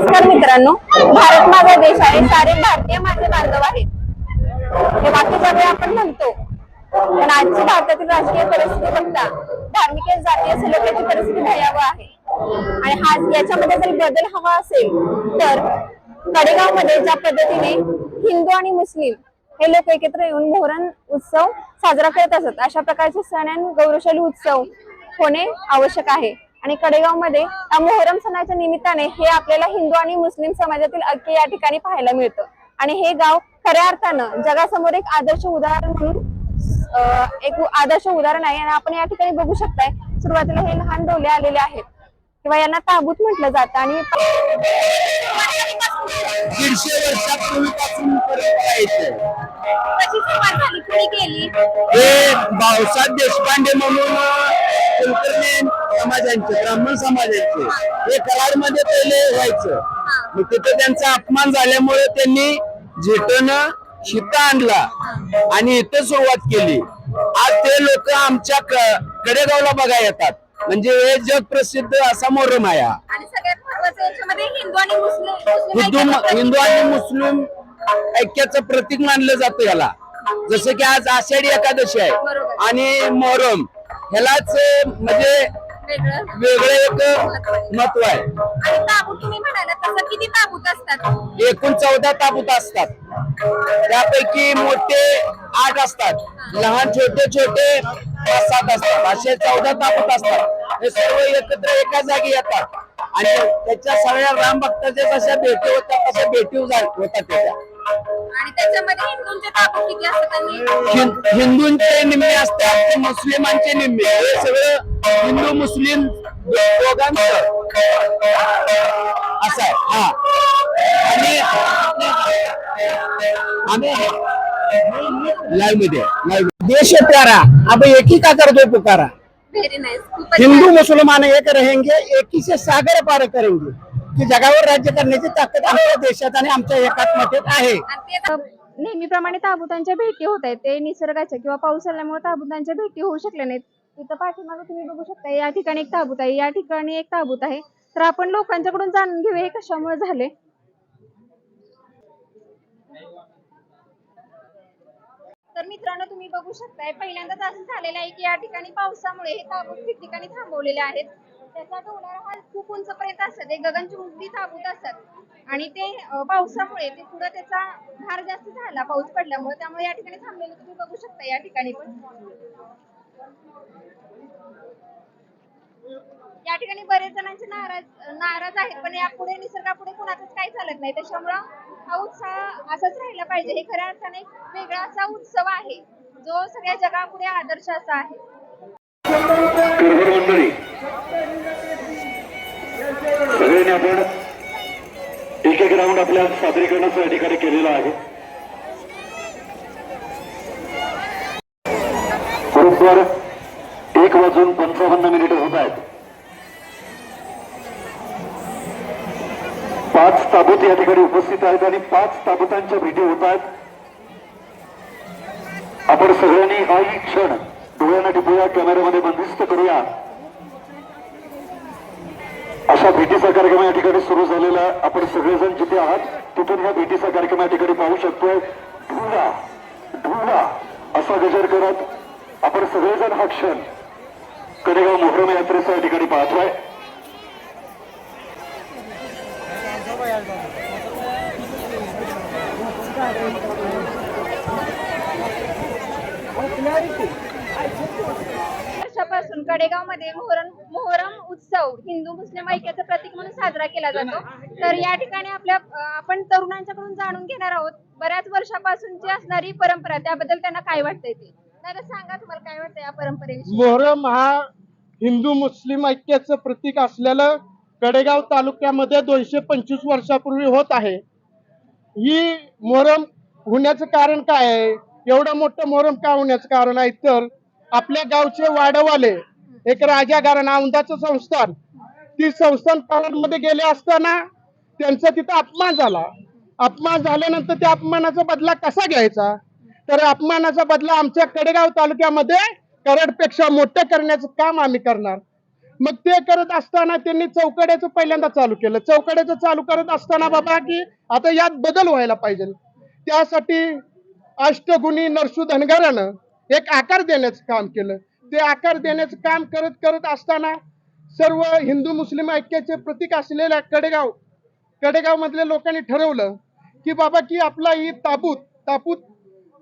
नमस्कार मित्रांनो भारत माझा देश आहे सारे भारतीय माझे बांधव आहेत. हे बाकी सगळे आपण म्हणतो पण आजची भारतातील राजकीय परिस्थिती बघता धार्मिक जातीय सलोख्याची परिस्थिती भयावह आहे. आणि हा याच्यामध्ये जर बदल हवा असेल तर कडेगावमध्ये ज्या पद्धतीने हिंदू आणि मुस्लिम हे लोक एकत्र येऊन मोहरण उत्सव साजरा करत असत अशा प्रकारचे सण आणि गौरवशाली उत्सव होणे आवश्यक आहे. आणि कडेगावमध्ये मोहरम सणाच्या निमित्ताने हे आपल्याला हिंदू आणि मुस्लिम समाजातील ऐक्य या ठिकाणी पाहायला मिळतं. आणि हे गाव खऱ्या अर्थानं जगासमोर एक आदर्श उदाहरण म्हणून एक आदर्श उदाहरण आहे. आणि आपण या ठिकाणी बघू शकताय सुरुवातीला हे लहान डोले आलेले आहेत. किंवा यांना ताबूत म्हटलं जातं आणि दीडशे वर्षापूर्वीपासून परंपरा येते कशी सुरुवात झाली? कुणी केली? हे भाऊसाहेब देशपांडे म्हणून कुलकर्णी समाजांचे ब्राह्मण समाजांचे. हे कराडमध्ये पहिले व्हायचं. मग तिथे त्यांचा अपमान झाल्यामुळे त्यांनी झेटनं शिता आणला आणि इथं सुरुवात केली. आज ते लोक आमच्या कडेगावला बघा येतात. म्हणजे हे जग प्रसिद्ध असा मोहरम आहे. आणि सगळ्यात महत्वाचं याच्यामध्ये हिंदू आणि मुस्लिम हिंदू हिंदू आणि मुस्लिम ऐक्याचं प्रतीक मानलं जातं याला. जसं की आज आषाढी एकादशी आहे बरोबर. आणि मोहरम. ह्यालाच म्हणजे वेगळं. वेगळं एक महत्त्व आहे. आणि ताबूत तुम्ही म्हणाला तसं किती ताबूत असतात? एकूण चौदा ताबूत असतात. त्यापैकी मोठे आठ असतात. लहान छोटे छोटे पाच सात असतात. असे चौदा ताबूत असतात. हे सर्व एकत्र एका जागी येतात. आणि त्याच्या सगळ्या राम भक्ताच्या जशा भेटी होतात तशा भेटी होतात त्याच्या. आणि त्याच्यामध्ये हिंदूंचे किती असतात हिं- हिंदूंचे निम्मे असतात मुस्लिमांचे निम्मे. हे सगळं हिंदू मुस्लिम दोघांचं. असं आहे. हा. आणि आम्ही लाईव्हमध्ये लाईव्ह देश प्यारा अब एक ही का कर दो पुकारा? व्हेरी नाईस खूपच हिंदू. मुसलमान एक रहेंगे एक ही से सागर पार करेंगे. की जगावर राज्य करण्याची ताकद आमच्या देशात आणि आमच्या एकात्मतेत आहे. नेहमीप्रमाणे ताबुतांच्या भेटी होत आहेत. ते निसर्गाच्या किंवा पाऊस आल्यामुळे ताबुतांच्या भेटी होऊ शकल्या नाहीत. तिथं पाठीमागे तुम्ही बघू शकता या ठिकाणी एक ताबूत आहे या ठिकाणी एक ताबूत आहे. तर आपण लोकांच्याकडून जाणून घेऊया हे कशामुळे झाले तर मित्रांनो तुम्ही बघू शकताय पहिल्यांदाच असं झालेलं आहे की या ठिकाणी पावसामुळे हे ताबूत ठिकठिकाणी थांबवलेले आहेत. त्याचा डोलारा हा खूप उंचपर्यंत असतात. ते गगनचुंबी ताबूत असतात. आणि ते पावसामुळे ते पुढे त्याचा भार जास्त झाला पाऊस पडल्यामुळे. त्यामुळे या ठिकाणी थांबलेले तुम्ही बघू शकता या ठिकाणी पण. या ठिकाणी बरेच जणांचे नाराज नाराज आहेत पण यापुढे निसर्गापुढे कुणाचंच काही चालत नाही. त्याच्यामुळं हा उत्साह असाच राहिला पाहिजे. हे खऱ्या अर्थाने एक वेगळा असा उत्सव आहे जो सगळ्या जगापुढे आदर्श असा आहे. सगळ्यांनी आपण एक एक राऊंड आपल्या सादरीकरणाचा या ठिकाणी केलेला आहे. बरोबर एक वाजून पंचावन्न मिनिट होत आहेत. पाच ताबूत या ठिकाणी उपस्थित आहेत आणि पाच ताबुतांच्या भेटी होत आहेत. आपण सगळ्यांनी हाही क्षण डोळ्यांना टिपूया कॅमेऱ्यामध्ये बंदिस्त करूया. अशा भेटीचा कार्यक्रम या ठिकाणी सुरू झालेला आहे. आपण सगळेजण जिथे आहात तिथून ह्या भेटीचा कार्यक्रम या ठिकाणी पाहू शकतोय. ढुला ढुला असा गजर करत आपण सगळेजण हा क्षण कडेगाव मोहरम यात्रेचा या ठिकाणी पाहतोय. वर्षापासून कडेगावमध्ये मोहरम मोहरम उत्सव हिंदू मुस्लिम ऐक्याचं प्रतीक म्हणून साजरा केला जातो. तर या ठिकाणी आपल्या आपण तरुणांच्याकडून जाणून घेणार आहोत बऱ्याच वर्षापासूनची असणारी परंपरा त्याबद्दल त्यांना काय वाटतंय ते? दादा सांगा तुम्हाला काय वाटतं या परंपरेविषयी? मोहरम हा हिंदू मुस्लिम ऐक्याचं प्रतीक असलेलं कडेगाव तालुक्यामध्ये दोनशे पंचवीस वर्षापूर्वी होत आहे. ही मोहरम होण्याचं कारण काय आहे? एवढं मोठं मोहरम का होण्याचं कारण आहे? तर आपल्या गावचे वाडवाले एक राजा कारण औंदाचं संस्थान ती संस्थानमध्ये गेले असताना त्यांचा तिथं अपमान झाला. अपमान झाल्यानंतर त्या अपमानाचा बदला कसा घ्यायचा? तर अपमानाचा बदला आमच्या कडेगाव तालुक्यामध्ये करडपेक्षा मोठं करण्याचं काम आम्ही करणार. मग ते करत असताना त्यांनी चौकड्याचं पहिल्यांदा चालू केलं. चौकड्याचं चालू करत असताना बाबा की आता यात बदल व्हायला पाहिजे. त्यासाठी अष्टगुणी नरसू धनगरानं एक आकार देण्याचं काम केलं. ते आकार देण्याचं काम करत करत असताना सर्व हिंदू मुस्लिम ऐक्याचे प्रतीक असलेल्या कडेगाव कडेगाव मधल्या लोकांनी ठरवलं की बाबा की आपला ही ताबूत ताबूत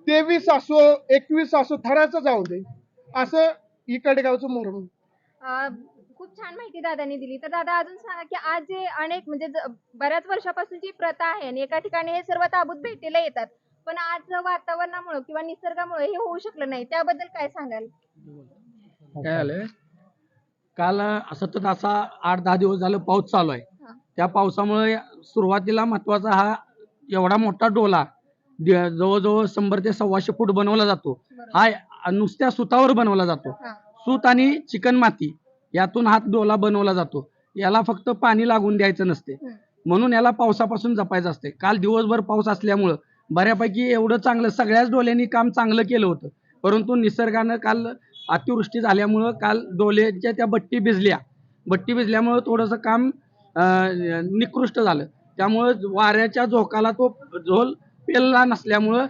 तेवीस असो एकवीस असो थराचं जाऊ दे. असं ही कडेगावचं मोहरम खूप छान माहिती दादांनी दिली. तर दादा अजून सांगा की आज जे अनेक म्हणजे ज- बऱ्याच वर्षापासून जी प्रथा आहे आणि एका ठिकाणी हे सर्व ताबूत भेटीला येतात पण आज वातावरणामुळे किंवा निसर्गामुळे हे होऊ शकलं नाही त्याबद्दल काय सांगाल? काय झालंय काल सतत असा आठ दहा दिवस झालं पाऊस चालू आहे. हा. त्या पावसामुळे सुरुवातीला महत्त्वाचा हा एवढा मोठा डोला जवळजवळ शंभर ते सव्वाशे फूट बनवला जातो. हा नुसत्या सुतावर बनवला जातो. हा. सूत आणि चिकन माती यातून हा डोला बनवला जातो. याला फक्त पाणी लागून द्यायचं नसते. म्हणून याला पावसापासून जपायचं असते. काल दिवसभर पाऊस असल्यामुळं बऱ्यापैकी एवढं चांगलं सगळ्याच डोल्यांनी काम चांगलं केलं होतं. परंतु निसर्गानं काल अतिवृष्टी झाल्यामुळं काल डोल्याच्या त्या बट्टी भिजल्या. बट्टी भिजल्यामुळं थोडंसं काम निकृष्ट झालं. त्यामुळं वाऱ्याच्या झोकाला तो झोल पेलला नसल्यामुळं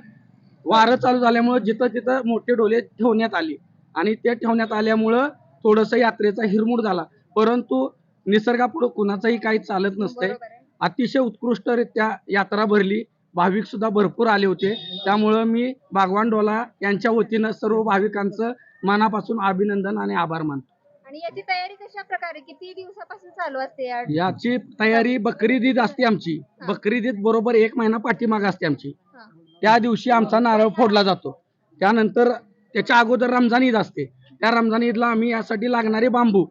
वारं चालू झाल्यामुळं जिथं तिथं मोठे डोले ठेवण्यात आले. आणि ते ठेवण्यात आल्यामुळं थोडंसं यात्रेचा हिरमूड झाला. परंतु निसर्गापुढं कुणाचंही काही चालत नसतंय. अतिशय उत्कृष्टरित्या यात्रा भरली. भाविक सुद्धा भरपूर आले होते. त्यामुळं मी बागवान डोला यांच्या वतीनं सर्व भाविकांचं मनापासून अभिनंदन आणि आभार मानतो. आणि याची तयारी कशा प्रकारे किती दिवसापासून चालू असते याची तयारी बकरीद ईद असते आमची. बकरीद ईद बरोबर एक महिना पाठीमाग असते आमची. त्या दिवशी आमचा नारळ फोडला जातो. त्यानंतर त्याच्या अगोदर रमजान ईद असते. त्या रमजान ईदला आम्ही यासाठी लागणारे बांबू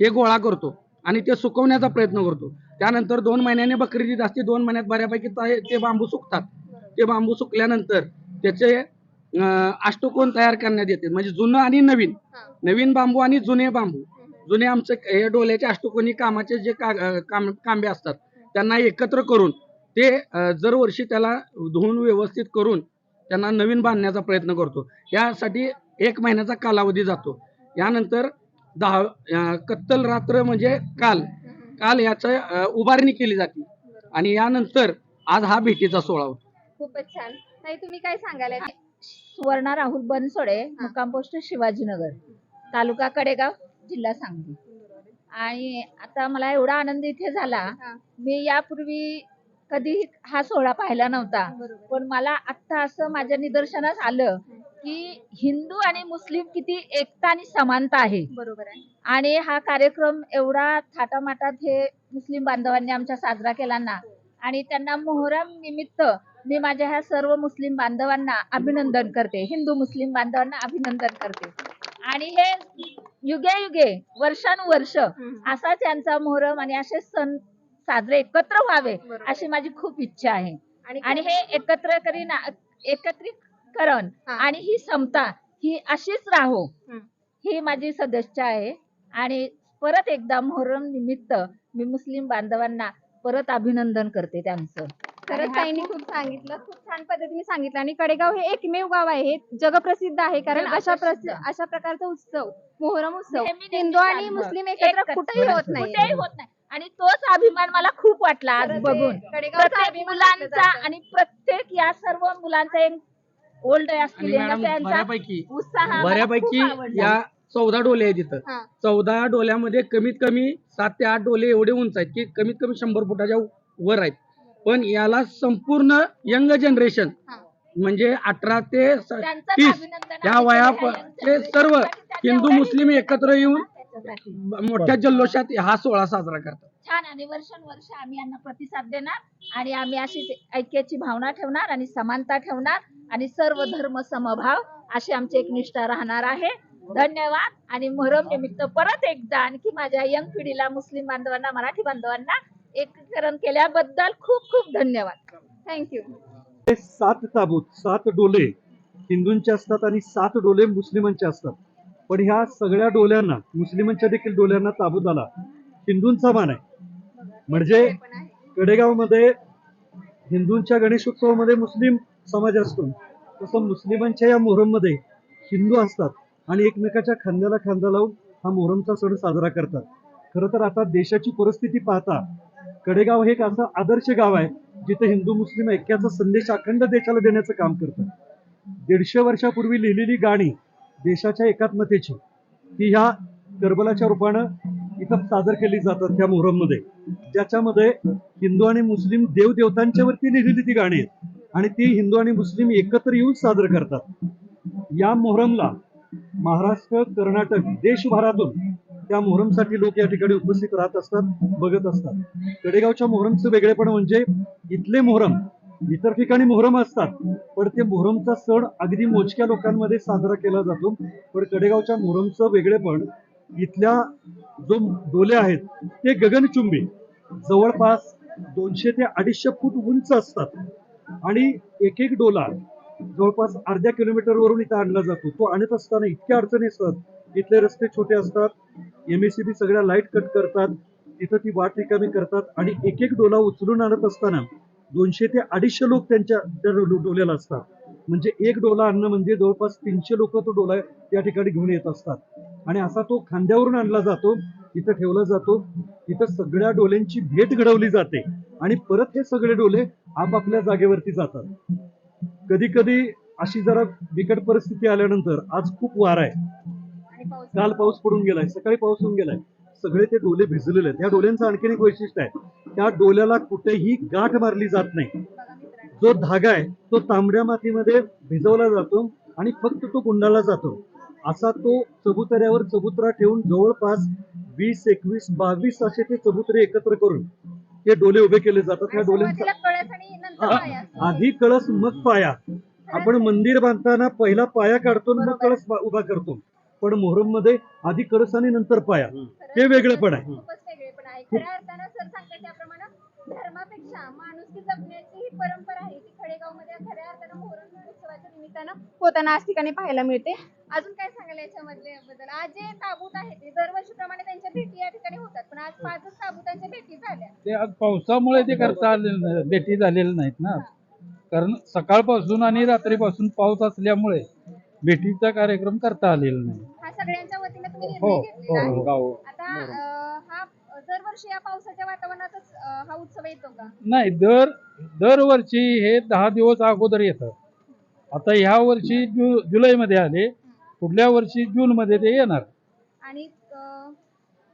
हे गोळा करतो आणि ते सुकवण्याचा प्रयत्न करतो. त्यानंतर दोन महिन्याने बकरी ईद असते दोन महिन्यात बऱ्यापैकी ते बांबू सुकतात. ते बांबू सुकल्यानंतर त्याचे अष्टकोन तयार करण्यात येते. म्हणजे जुनं आणि नवीन. नवीन बांबू आणि जुने बांबू. जुने आमचे हे डोल्याचे अष्टकोनी कामाचे जे का काम कांबे असतात त्यांना एकत्र करून ते दरवर्षी त्याला धुवून व्यवस्थित करून त्यांना नवीन बांधण्याचा प्रयत्न करतो. यासाठी एक महिन्याचा कालावधी जातो. यानंतर दहा कत्तल रात्र म्हणजे काल. काल याचं उभारणी केली जाते. आणि यानंतर आज हा भेटीचा सोहळा होतो. खूपच छान. ताई तुम्ही काय सांगाल? सुवर्णा राहुल बनसोडे मुक्काम पोस्ट शिवाजीनगर तालुका कडेगाव जिल्हा सांगली. आणि आता मला एवढा आनंद इथे झाला. मी यापूर्वी कधी हा सोहळा पाहिला नव्हता. पण मला आत्ता असं माझ्या निदर्शनास आलं की हिंदू आणि मुस्लिम किती एकता आणि समानता आहे. बरोबर आहे. आणि हा कार्यक्रम एवढा थाटामाटात हे मुस्लिम बांधवांनी आमच्या साजरा केला ना आणि त्यांना मोहरम निमित्त मी माझ्या ह्या सर्व मुस्लिम बांधवांना अभिनंदन करते. हिंदू मुस्लिम बांधवांना अभिनंदन करते. आणि हे युगे युगे वर्षानुवर्ष. असाच यांचा मोहरम आणि असे सण साजरे एकत्र व्हावे. अशी माझी खूप इच्छा आहे आणि आणि हे एकत्र करीन एकत्रीकरण. आणि ही समता ही अशीच राहो. ही माझी सदिच्छा आहे आणि परत एकदा मोहरम निमित्त मी मुस्लिम बांधवांना परत अभिनंदन करते त्यांचं खरंच आणि ताईंनी खूप सांगितलं खूप छान पद्धतीने सांगितलं आणि कडेगाव हे एकमेव गाव आहे हे जगप्रसिद्ध आहे कारण अशा अशा प्रकारचा उत्सव मोहरम उत्सव हिंदू आणि चालतं. मुस्लिम एकत्र एकत्र. कुठेही होत नाही कुठेही होत नाही आणि तोच अभिमान मला खूप वाटला आज बघून प्रत्येक मुलांचा. आणि प्रत्येक या सर्व मुलांचा एक ओल्ड आणि असतील मॅडम बऱ्यापैकी उत्साह बऱ्यापैकी खूप आवडला. या चौदा डोले आहेत इथं हा. चौदा डोल्यामध्ये कमीत कमी सात ते आठ डोले एवढे उंच आहेत की कमीत कमी शंभर फुटाच्या वर आहेत पण याला संपूर्ण यंग जनरेशन हा. म्हणजे अठरा ते स- त्यांचंच तीस अभिनंदन या वयाचे आहे. सर्व हिंदू मुस्लिम एकत्र येऊन मोठ्या जल्लोषात हा सोहळा साजरा करतात. छान आणि वर्षानुवर्ष आम्ही यांना प्रतिसाद देणार आणि आम्ही अशी ऐक्याची भावना ठेवणार आणि समानता ठेवणार आणि सर्व धर्म समभाव अशी आमची एक निष्ठा राहणार आहे. धन्यवाद आणि मोहरम निमित्त परत एकदा आणखी माझ्या यंग पिढीला मुस्लिम बांधवांना मराठी बांधवांना एकत्रीकरण केल्याबद्दल खूप खूप धन्यवाद. थँक्यू हे सात ताबूत सात डोले हिंदूंचे असतात आणि सात डोले मुस्लिमांचे असतात. पण ह्या सगळ्या डोल्यांना मुस्लिमांच्या देखील डोल्यांना ताबूताला हिंदूंचा मान आहे. म्हणजे कडेगावमध्ये हिंदूंच्या गणेशोत्सवामध्ये मुस्लिम समाज असतो. तसं मुस्लिमांच्या या मोहरममध्ये हिंदू असतात आणि एकमेकाच्या खांद्याला खांदा लावून हा मोहरमचा सण साजरा करतात. खरं तर आता देशाची परिस्थिती पाहता कडेगाव हे एक असं आदर्श गाव आहे जिथे हिंदू मुस्लिम ऐक्याचा संदेश अखंड देशाला देण्याचं काम करतं दीडशे वर्षापूर्वी लिहिलेली गाणी देशाच्या एकात्मतेची ती ह्या करबलाच्या रूपानं इथं सादर केली जातात त्या मोहरममध्ये. ज्याच्यामध्ये हिंदू आणि मुस्लिम देवदेवतांच्या वरती लिहिलेली ती गाणी आहेत. आणि ती हिंदू आणि मुस्लिम एकत्र येऊन सादर करतात. या मोहरमला महाराष्ट्र कर्नाटक देशभरातून त्या मोहरमसाठी लोक या ठिकाणी उपस्थित राहत असतात बघत असतात. कडेगावच्या मोहरमचं वेगळेपण म्हणजे इथले मोहरम इतर ठिकाणी मोहरम असतात पण ते मोहरमचा सण अगदी मोजक्या लोकांमध्ये साजरा केला जातो. पण कडेगावच्या मोहरमचं वेगळेपण इथल्या जो डोले आहेत ते गगनचुंबी. जवळपास दोनशे ते अडीचशे फूट उंच असतात. आणि एक एक डोला जवळपास अर्ध्या किलोमीटरवरून इथं आणला जातो. तो आणत असताना इतक्या अडचणी असतात. इथले रस्ते छोटे असतात. एम एसीबी सगळ्या लाइट कट करतात. तिथं ती वाट रिकामी करतात. आणि एक एक डोला उचलून आणत असताना दोनशे ते अडीचशे लोक त्यांच्या त्या डो- डोल्याला असतात. म्हणजे एक डोला आणणं म्हणजे जवळपास तीनशे लोक तो डोला या ठिकाणी घेऊन येत असतात. आणि असा तो खांद्यावरून आणला जातो इथं ठेवला जातो इथं सगळ्या डोल्यांची भेट घडवली जाते आणि परत हे सगळे डोले आपापल्या जागेवरती जातात. कधी कधी अशी जरा बिकट परिस्थिती आल्यानंतर आज खूप वारा आहे. काल पाऊस पडून गेलाय सकाळी पाऊस होऊन गेलाय. सगळे ते डोले भिजलेले आहेत. या डोल्यांचं आणखीन एक वैशिष्ट्य आहे. त्या डोल्याला कुठेही गाठ मारली जात नाही. जो धागा आहे तो तांबड्या मातीमध्ये भिजवला जातो आणि फक्त तो गुंडाला जातो. असा तो चबुतऱ्यावर चबुतरा ठेवून जवळपास वीस एकवीस बावीस असे ते चबुतरे एकत्र करून ते डोले उभे केले जातात. त्या डोल्यांचा. आधी कळस मग पाया. आपण मंदिर बांधताना पहिला पाया काढतो मग कळस उभा करतो. पण मोहरममध्ये आधी कळस आणि नंतर पाया. हे वेगळं पण आहे. खूपच वेगळेपण आहे. खऱ्या अर्थानं सर सांगतात त्याप्रमाणे धर्मापेक्षा माणुसकी जपण्याची ही परंपरा आहे ती खडेगावमध्ये खऱ्या अर्थानं मोहरम उत्सवाच्या निमित्तानं होताना आज ठिकाणी पाहायला मिळते. अजून काय सांगाल याच्यामधले बद्दल? आज जे ताबूत आहेत ते दरवर्षीप्रमाणे त्यांच्या भेटी या ठिकाणी होतात. पण आज पाचच ताबूतांच्या भेटी झाल्या. ते आज पावसामुळे ते करता आले नाही- भेटी झालेल्या नाहीत ना. कारण सकाळपासून आणि रात्रीपासून पाऊस असल्यामुळे भेटीचा कार्यक्रम करता आलेला नाही. हा सगळ्यांच्या वतीने तुम्ही हो निर्णय घेतलेला आहे. हो आता अं, हा दरवर्षी या पावसाच्या वातावरणातच अं, हा उत्सव येतो का? नाही दर दरवर्षी हे दहा दिवस अगोदर येतात आता ह्या वर्षी जु जुलैमध्ये आले. पुढल्या वर्षी जूनमध्ये ते येणार. आणि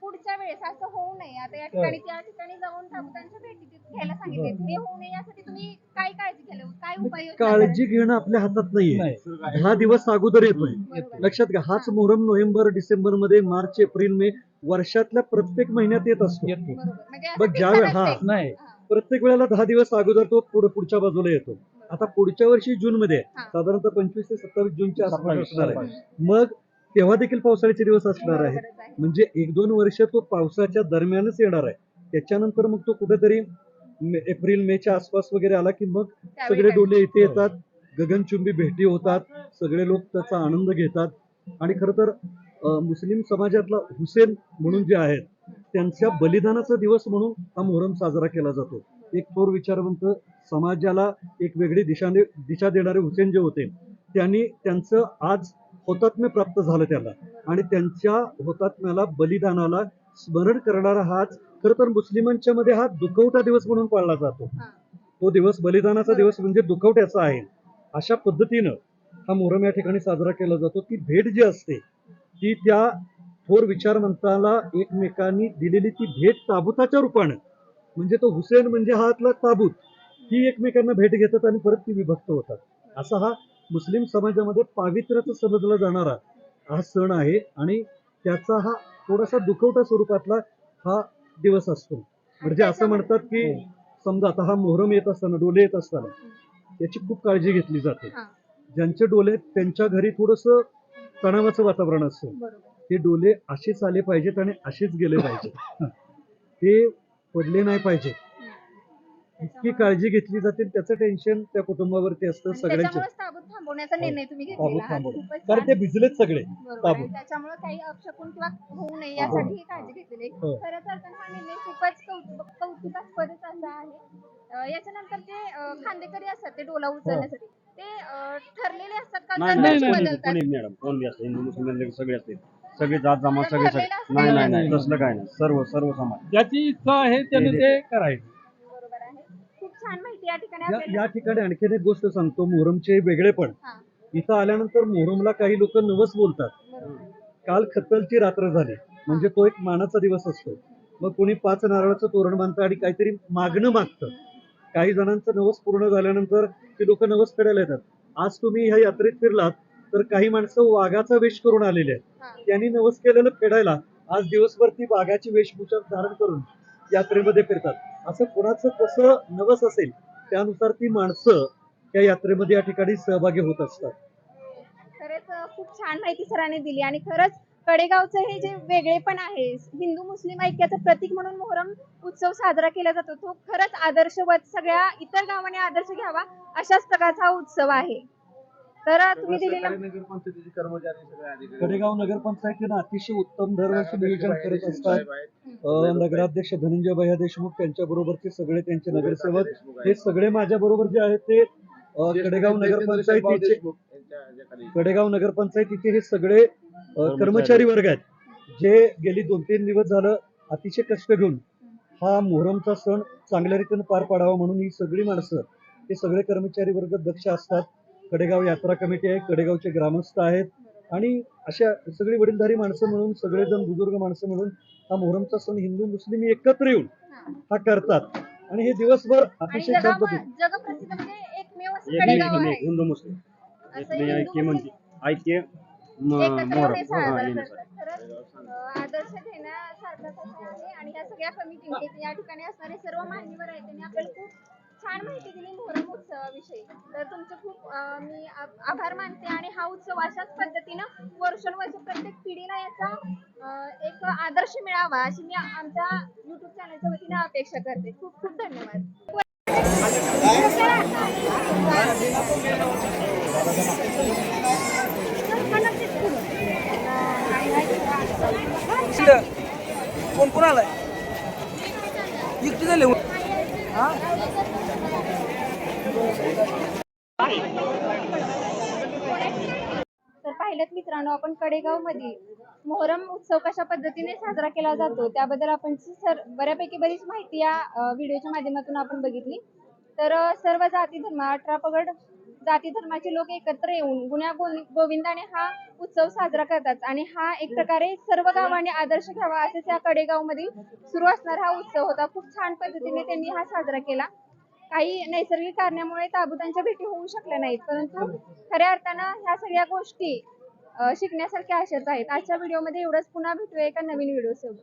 पुढच्या वेळेस असं होऊ नये. आता या ठिकाणी त्या ठिकाणी जाऊन ताबुतांच्या भेटी तिथे घ्यायला सांगितले. ते होऊ नये यासाठी तुम्ही काय काळजी केलं? काय उपाययोजना काळजी घेणं आपल्या हातात नाहीये. नाही. दहा दिवस अगोदर येतोय. लक्षात घ्या हाच मोहरम नोव्हेंबर डिसेंबरमध्ये मार्च एप्रिल मे वर्षातल्या प्रत्येक महिन्यात येत असतो. म्हणजे बघ, असं ज्या fix वेळ- हा. नाही. हा. प्रत्येक वेळेला दहा दिवस अगोदर तो पुढे पुढच्या बाजूला येतो. आता पुढच्या वर्षी जून मध्ये हा. साधारणतः पंचवीस ते सत्तावीस जूनच्या आसपास असणार आहे. मग तेव्हा देखील पावसाळ्याचे दिवस असणार आहेत. बरोबरच आहे. म्हणजे एक दोन वर्ष तो पावसाच्या दरम्यानच येणार आहे. त्याच्यानंतर मग तो कुठेतरी मे- एप्रिल मेच्या आसपास वगैरे आला की मग सगळे? डोले इथे येतात गगनचुंबी भेटी होतात सगळे लोक त्याचा आनंद घेतात. आणि खर तर मुस्लिम समाजातला हुसेन म्हणून जे आहेत त्यांच्या बलिदानाचा दिवस म्हणून हा मोहरम साजरा केला जातो. एक थोर विचारवंत समाजाला एक वेगळी दिशाने दिशा देणारे हुसेन जे होते त्यांनी त्यांचं आज हुतात्म्य प्राप्त झालं त्याला. आणि त्यांच्या हुतात्म्याला बलिदानाला स्मरण करणारा हाच खर तर मुस्लिमांच्या मध्ये हा दुखवटा दिवस म्हणून पाळला जातो. तो दिवस बलिदानाचा दिवस म्हणजे दुखवट्याचा आहे. अशा पद्धतीनं हा मोहरम या ठिकाणी साजरा केला जातो. ती भेट जी असते ती त्या थोर विचारवंताला एकमेकांनी दिलेली ती भेट ताबुताच्या रूपानं. म्हणजे तो हुसेन म्हणजे हातला ताबूत. ही एकमेकांना भेट घेतात आणि परत ती विभक्त होतात. असा हा मुस्लिम समाजामध्ये पावित्र्याचा समजला जाणारा हा सण आहे आणि त्याचा हा थोडासा दुखवटा स्वरूपातला हा दिवस असतो. म्हणजे असं म्हणतात की समजा आता हा मोहरम येत असताना डोले येत असताना याची खूप काळजी घेतली जाते. हा. ज्यांचे डोले त्यांच्या घरी थोडस तणावाचं वातावरण असतं. ते डोले असेच आले पाहिजेत आणि असेच गेले पाहिजेत. ते पडले नाही पाहिजे इतकी काळजी घेतली जाते त्याचं टेन्शन त्या कुटुंबावरती असतं त्याच्यामुळेच ताबूत थांबवण्याचा निर्णय तुम्ही ताबूत घेतलेला आहात. थांबवलं. खूपच कारण छान. ते भिजलेत सगळे बरोबर. ताबूत. त्याच्यामुळे काही अपशकून किंवा होऊ नये यासाठी ही काळजी घेतलेली आहे. हो. खरंच अर्थानं हा निर्णय खूपच कौतुक- कौतुकास्पदच असा आहे अं, याच्यानंतर जे अं, खांदेकरी असतात ते डोला उचलण्यासाठी ते अं, ठरलेले असतात का नाही दरवर्षी नाही बदलतात कोणी मॅडम कोण बी असते हिंदू मुस्लिम सगळे असते सगळे जात जमा सगळे सगळे नाही नाही नाही तसलं काय नाही सर्व सर्व समाज ज्याची इच्छा आहे त्याने ते करायचं छान माहिती या ठिकाणी या आपल्याला. या ठिकाणी आणखीन एक गोष्ट सांगतो मोहरमचे वेगळेपण हा. इथं आल्यानंतर मोहरमला काही लोक नवस बोलतात. बरोबर. काल खत्तलची रात्र झाली. म्हणजे तो एक मानाचा दिवस असतो. मग कोणी पाच नारळाचं तोरण बांधतं आणि काहीतरी मागणं मागतं. काही जणांचं नवस पूर्ण झाल्यानंतर ते लोक नवस फेडायला येतात. आज तुम्ही ह्या यात्रेत फिरलात तर काही माणसं वाघाचा वेश करून आलेले हा. आहेत त्यांनी नवस केलेलं फेडायला आज दिवसभर ती वाघाची वेशभूषा धारण करून यात्रेमध्ये फिरतात. असं कोणाचं कसं नवस असेल त्यानुसार ती माणसं त्या यात्रेमध्ये या ठिकाणी सहभागी होत असतात. खरंच खूप छान माहिती सरांनी दिली आणि खरंच कडेगावचं हे जे वेगळेपण आहे हिंदू मुस्लिम ऐक्याचं प्रतीक म्हणून मोहरम उत्सव साजरा केला जातो तो खरंच आदर्शवत सगळ्या इतर गावांनी आदर्श घ्यावा अशाच प्रकारचा हा उत्सव आहे. तर तुम्ही दिलेला कडेगाव नगरपंचायतीनं अतिशय उत्तम दरवर्षी नियोजन करत असतात. अं, नगराध्यक्ष धनंजय भैया देशमुख त्यांच्या बरोबरचे सगळे त्यांचे नगरसेवक. हे सगळे माझ्या बरोबर जे आहेत ते अं, कडेगाव नगरपंचायतीचे कडेगाव नगरपंचायतीचे हे सगळे अं, कर्मचारी वर्ग आहेत. जे गेली दोन तीन दिवस झालं अतिशय कष्ट घेऊन हा मोहरमचा सण चांगल्या रीतीने पार पाडावा म्हणून ही सगळी माणसं हे सगळे कर्मचारी वर्ग दक्ष असतात. कडेगाव यात्रा कमिटी आहे कडेगावचे ग्रामस्थ आहेत आणि अशा सगळी वडीलधारी माणसं मिळून सगळेजण बुजुर्ग माणसं मिळून हा मोहरमचा सण हिंदू मुस्लिम एकत्र येऊन हा करतात. आणि हे दिवसभर अतिशय म्हणजे हिंदू मुस्लिम. ऐक्य हे अं, आदर्श घेण्यासारखंच असं आहे आणि या सगळ्या कमिटी या ठिकाणी असणारे सर्व मान्यवर आहेत त्यांनी आपल्याला खूप छान माहिती दिली मोहरम उत्सवाविषयी. तर तुमचे खूप अं, मी आभार मानते आणि हा उत्सव अशाच पद्धतीनं वर्षानुवर्ष प्रत्येक पिढीला याचा अं, एक आदर्श मिळावा अशी मी आमच्या युट्यूब चॅनलच्या वतीने अपेक्षा करते. खूप खूप धन्यवाद. कोण कोण आलाय? एकटी झाले तर पाहिलं मित्रांनो आपण कडेगावमध्ये मोहरम उत्सव कशा पद्धतीने साजरा केला जातो त्याबद्दल आपण सर बऱ्यापैकी बरीच माहिती या व्हिडिओच्या माध्यमातून आपण बघितली. तर सर्व जाती धर्म अठरा पगड जाती धर्माचे लोक एकत्र येऊन गुण्या गोविंदाने हा उत्सव साजरा करतात. आणि हा एक प्रकारे सर्व गावांनी आदर्श घ्यावा असेच या कडेगावमध्ये सुरू असणारा हा उत्सव होता. खूप छान पद्धतीने त्यांनी हा साजरा केला. काही नैसर्गिक कारणामुळे ताबुतांच्या भेटी होऊ शकल्या नाहीत. परंतु खऱ्या अर्थानं ह्या सगळ्या गोष्टी शिकण्यासारख्या अशाच आहेत. आजच्या व्हिडिओमध्ये एवढंच. पुन्हा भेटूया एका नवीन व्हिडिओ सोबत.